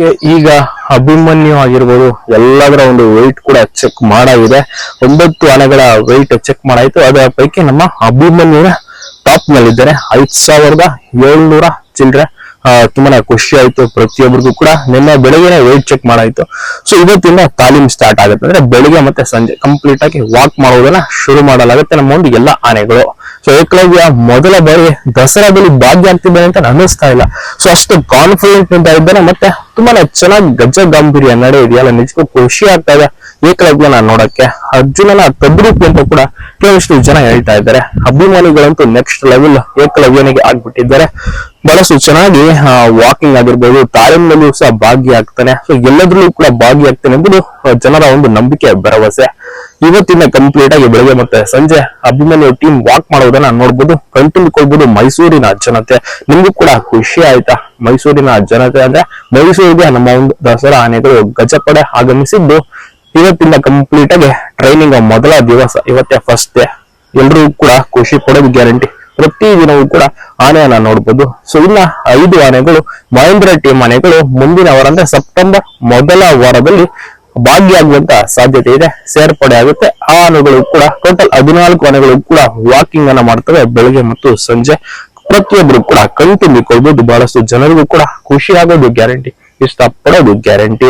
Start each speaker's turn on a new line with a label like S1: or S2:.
S1: Okay ಈಗ ಅಭಿಮನ್ಯು ಆಗಿರ್ಬೋದು ಎಲ್ಲದರ ಒಂದು ವೆಯ್ಟ್ ಕೂಡ ಚೆಕ್ ಮಾಡಾಗಿದೆ. ಒಂಬತ್ತು ಆನೆಗಳ ವೆಯ್ಟ್ ಚೆಕ್ ಮಾಡಾಯಿತು. ಅದರ ಪೈಕಿ ನಮ್ಮ ಅಭಿಮನ್ಯುನ ಟಾಪ್ ನಲ್ಲಿದ್ದಾರೆ. ಐದ್ ಸಾವಿರದ ಏಳ್ನೂರ ಚಿಲ್ಲರೆ ತುಂಬಾನೇ ಖುಷಿ ಆಯ್ತು. ಪ್ರತಿಯೊಬ್ಬರಿಗೂ ಕೂಡ ನಿನ್ನೆ ಬೆಳಿಗ್ಗೆ ವೆಯ್ಟ್ ಚೆಕ್ ಮಾಡಾಯ್ತು. ಸೊ ಇವತ್ತಿಂದ ತಾಲೀಮ್ ಸ್ಟಾರ್ಟ್ ಆಗುತ್ತೆ. ಅಂದ್ರೆ ಬೆಳಿಗ್ಗೆ ಮತ್ತೆ ಸಂಜೆ ಕಂಪ್ಲೀಟ್ ಆಗಿ ವಾಕ್ ಮಾಡೋದನ್ನ ಶುರು ಮಾಡಲಾಗುತ್ತೆ ನಮ್ಮ ಒಂದು ಎಲ್ಲ ಆನೆಗಳು. ಸೊ ಏಕಲವ್ಯ, ಮೊದಲ ಬಾರಿ ದಸರಾದಲ್ಲಿ ಭಾಗ್ಯ ಆಗ್ತಿದ್ದಾನೆ ಅಂತ ಅನ್ನಿಸ್ತಾ ಇಲ್ಲ. ಸೊ ಅಷ್ಟು ಕಾನ್ಫಿಡೆಂಟ್ ಅಂತ ಇದ್ದಾನೆ ಮತ್ತೆ ತುಂಬಾನೇ ಚೆನ್ನಾಗಿ ಗಜ್ಜ ಗಾಂಭೀರ್ಯ ನಡೆ ಇದೆಯಲ್ಲ. ನಿಜಕ್ಕೂ ಖುಷಿ ಆಗ್ತಾ ಇದೆ ಏಕಲವ್ಯನ ನೋಡಕ್ಕೆ. ಅರ್ಜುನನ ತದ್ರೂಪಿ ಅಂತ ಕೂಡ ಕೆಲವಷ್ಟು ಜನ ಹೇಳ್ತಾ ಇದ್ದಾರೆ. ಅಭಿಮಾನಿಗಳಂತೂ ನೆಕ್ಸ್ಟ್ ಲೆವೆಲ್ ಏಕಲವ್ಯನಿಗೆ ಆಗ್ಬಿಟ್ಟಿದ್ದಾರೆ. ಬಹಳಷ್ಟು ಚೆನ್ನಾಗಿ ವಾಕಿಂಗ್ ಆಗಿರ್ಬೋದು ತಾಲೀಮಿನಲ್ಲಿಯೂ ಸಹ ಭಾಗಿಯಾಗ್ತಾನೆ. ಸೊ ಎಲ್ಲದ್ರಲ್ಲೂ ಕೂಡ ಭಾಗಿಯಾಗ್ತಾನೆ ಎಂಬುದು ಜನರ ಒಂದು ನಂಬಿಕೆ, ಭರವಸೆ. ಇವತ್ತಿನ ಕಂಪ್ಲೀಟ್ ಆಗಿ ಬೆಳಗ್ಗೆ ಮತ್ತೆ ಸಂಜೆ ಅಭಿಮನ್ಯು ಟೀಮ್ ವಾಕ್ ಮಾಡೋದನ್ನ ನೋಡ್ಬೋದು, ಕಣ್ತುಂಬಿಕೊಳ್ಬೋದು ಮೈಸೂರಿನ ಜನತೆ. ನಿಮ್ಗೂ ಕೂಡ ಖುಷಿ ಆಯ್ತಾ? ಮೈಸೂರಿನ ಜನತೆ ಅಂದ್ರೆ, ಮೈಸೂರಿಗೆ ನಮ್ಮ ಒಂದು ದಸರಾ ಆನೆಗಳು ಗಜಪಡೆ ಆಗಮಿಸಿದ್ದು, ಇವತ್ತಿಂದ ಕಂಪ್ಲೀಟ್ ಆಗಿ ಟ್ರೈನಿಂಗ್ ಮೊದಲ ದಿವಸ, ಇವತ್ತೇ ಫಸ್ಟ್ ಡೇ ಎಲ್ಲರೂ ಕೂಡ ಖುಷಿ ಕೊಡೋದು ಗ್ಯಾರಂಟಿ ಪ್ರತಿ ದಿನವೂ ಕೂಡ ಆನೆಯನ್ನ ನೋಡಬಹುದು ಸೊ ಇನ್ನ ಐದು ಆನೆಗಳು, ಮಹೇಂದ್ರ ಟೀಮ್ ಆನೆಗಳು ಮುಂದಿನ ವಾರ ಅಂದ್ರೆ ಸೆಪ್ಟೆಂಬರ್ ಮೊದಲ ವಾರದಲ್ಲಿ ಭಾಗಿಯಾಗುವಂತ ಸಾಧ್ಯತೆ ಇದೆ, ಸೇರ್ಪಡೆ ಆಗುತ್ತೆ. ಆ ಆನೆಗಳು ಕೂಡ ಟೋಟಲ್ ಹದಿನಾಲ್ಕು ಆನೆಗಳು ಕೂಡ ವಾಕಿಂಗ್ ಅನ್ನ ಮಾಡ್ತವೆ ಬೆಳಗ್ಗೆ ಮತ್ತು ಸಂಜೆ. ಪ್ರತಿಯೊಬ್ಬರು ಕೂಡ ಕಣ್ ತುಂಬಿಕೊಳ್ಬಹುದು ಬಹಳಷ್ಟು ಜನರಿಗೂ ಕೂಡ ಖುಷಿ ಆಗೋದು ಗ್ಯಾರಂಟಿ ಇಷ್ಟಪಡೋದು ಗ್ಯಾರಂಟಿ